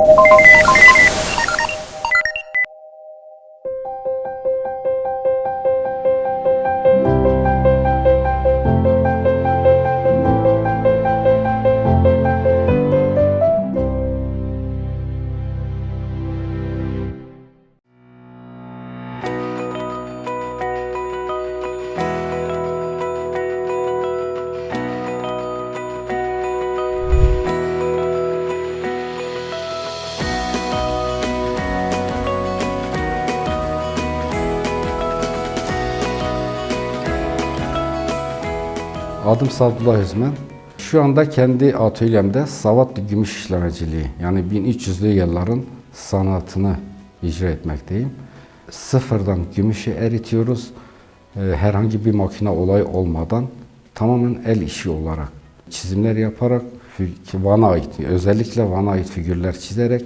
Música Adım Sadullah Özmen. Şu anda kendi atölyemde Savatlı Gümüş işlemeciliği yani 1300'lü yılların sanatını icra etmekteyim. Sıfırdan gümüşü eritiyoruz. Ee, Herhangi bir makine olay olmadan tamamen el işi olarak çizimler yaparak Van'a ait özellikle Van'a ait figürler çizerek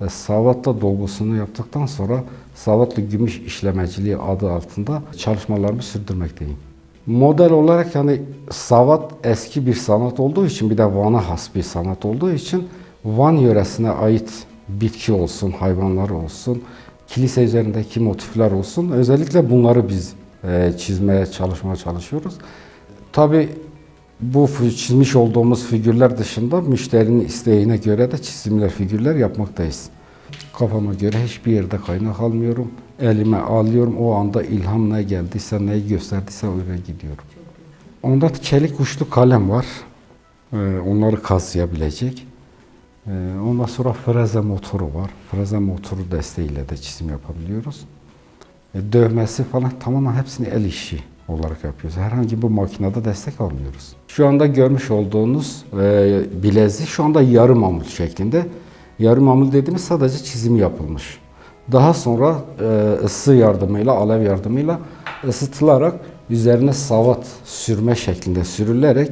ve Savat'la dolgusunu yaptıktan sonra Savatlı Gümüş işlemeciliği adı altında çalışmalarımı sürdürmekteyim. Model olarak yani savat eski bir sanat olduğu için bir de Van'a has bir sanat olduğu için Van yöresine ait bitki olsun, hayvanlar olsun, kilise üzerindeki motifler olsun özellikle bunları biz e, çizmeye çalışmaya çalışıyoruz. Tabi bu çizmiş olduğumuz figürler dışında müşterinin isteğine göre de çizimler, figürler yapmaktayız. Kafama göre hiçbir yerde kaynak almıyorum. Elime alıyorum. O anda ilham ne geldiyse, neyi gösterdiyse oraya gidiyorum. Onda çelik uçlu kalem var. Ee, onları kazıyabilecek. Ee, ondan sonra freze motoru var. Freze motoru desteğiyle de çizim yapabiliyoruz. E, dövmesi falan tamamen hepsini el işi olarak yapıyoruz. Herhangi bir makinede destek almıyoruz. Şu anda görmüş olduğunuz e, bilezi şu anda yarı mamul şeklinde. Yarı mamul dediğimiz sadece çizimi yapılmış. Daha sonra e, ısı yardımıyla, alev yardımıyla ısıtılarak üzerine savat sürme şeklinde sürülerek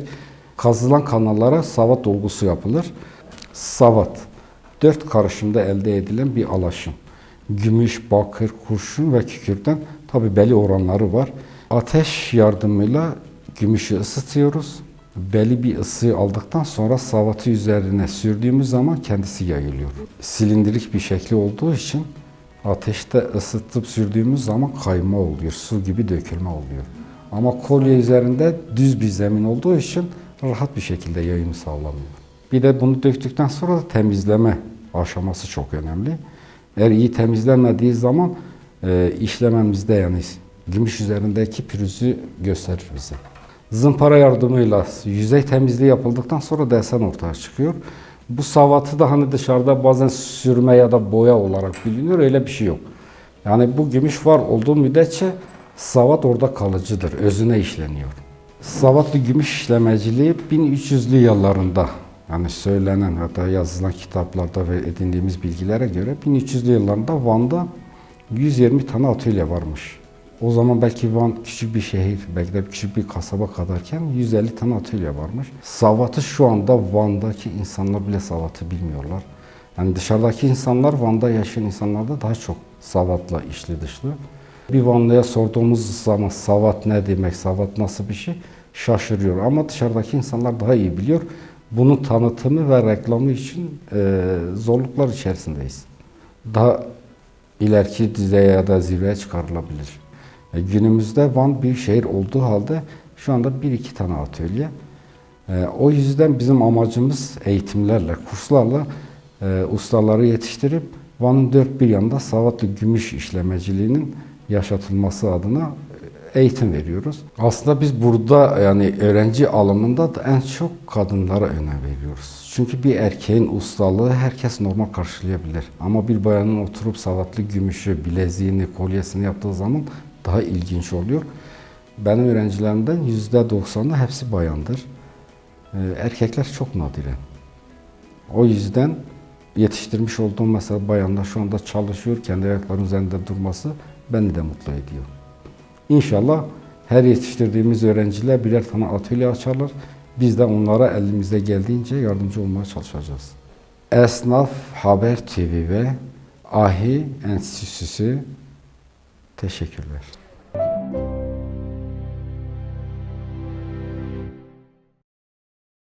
kazılan kanallara savat dolgusu yapılır. Savat, dört karışımda elde edilen bir alaşım. Gümüş, bakır, kurşun ve kükürden tabi belli oranları var. Ateş yardımıyla gümüşü ısıtıyoruz. Belli bir ısıyı aldıktan sonra savatı üzerine sürdüğümüz zaman kendisi yayılıyor. Silindirik bir şekli olduğu için ateşte ısıtıp sürdüğümüz zaman kayma oluyor. Su gibi dökülme oluyor. Ama kolye üzerinde düz bir zemin olduğu için rahat bir şekilde yayımı sağlanıyor. Bir de bunu döktükten sonra da temizleme aşaması çok önemli. Eğer iyi temizlenmediği zaman e, işlememizde yani gümüş üzerindeki pürüzü gösterir bize. Zımpara yardımıyla yüzey temizliği yapıldıktan sonra desen ortaya çıkıyor. Bu savatı da hani dışarıda bazen sürme ya da boya olarak biliniyor. Öyle bir şey yok. Yani bu gümüş var olduğu müddetçe savat orada kalıcıdır. Özüne işleniyor. Savatlı gümüş işlemeciliği 1300'lü yıllarında yani söylenen hatta yazılan kitaplarda ve edindiğimiz bilgilere göre 1300'lü yıllarında Van'da 120 tane atölye varmış. O zaman belki Van küçük bir şehir, belki de küçük bir kasaba kadarken 150 tane atölye varmış. Savatı şu anda Van'daki insanlar bile savatı bilmiyorlar. Yani dışarıdaki insanlar Van'da yaşayan insanlarda daha çok savatla işli dışlı. Bir Vanlı'ya sorduğumuz zaman savat ne demek, savat nasıl bir şey şaşırıyor. Ama dışarıdaki insanlar daha iyi biliyor. Bunun tanıtımı ve reklamı için e, zorluklar içerisindeyiz. Daha ileriki düzeye ya da zirveye çıkarılabilir. E, günümüzde Van bir şehir olduğu halde şu anda bir iki tane atölye. E, o yüzden bizim amacımız eğitimlerle, kurslarla e, ustaları yetiştirip Van'ın dört bir yanında savatlı gümüş işlemeciliğinin yaşatılması adına eğitim veriyoruz. Aslında biz burada yani öğrenci alımında da en çok kadınlara önem veriyoruz. Çünkü bir erkeğin ustalığı herkes normal karşılayabilir. Ama bir bayanın oturup savatlı gümüşü, bileziğini, kolyesini yaptığı zaman daha ilginç oluyor. Benim öğrencilerimden %90'ı hepsi bayandır. Ee, Erkekler çok nadiren. O yüzden yetiştirmiş olduğum mesela bayanlar şu anda çalışıyor, kendi ayaklarının üzerinde durması beni de mutlu ediyor. İnşallah her yetiştirdiğimiz öğrenciler birer tane atölye açarlar. Biz de onlara elimizde geldiğince yardımcı olmaya çalışacağız. Esnaf Haber TV ve Ahi Enstitüsü teşekkürler.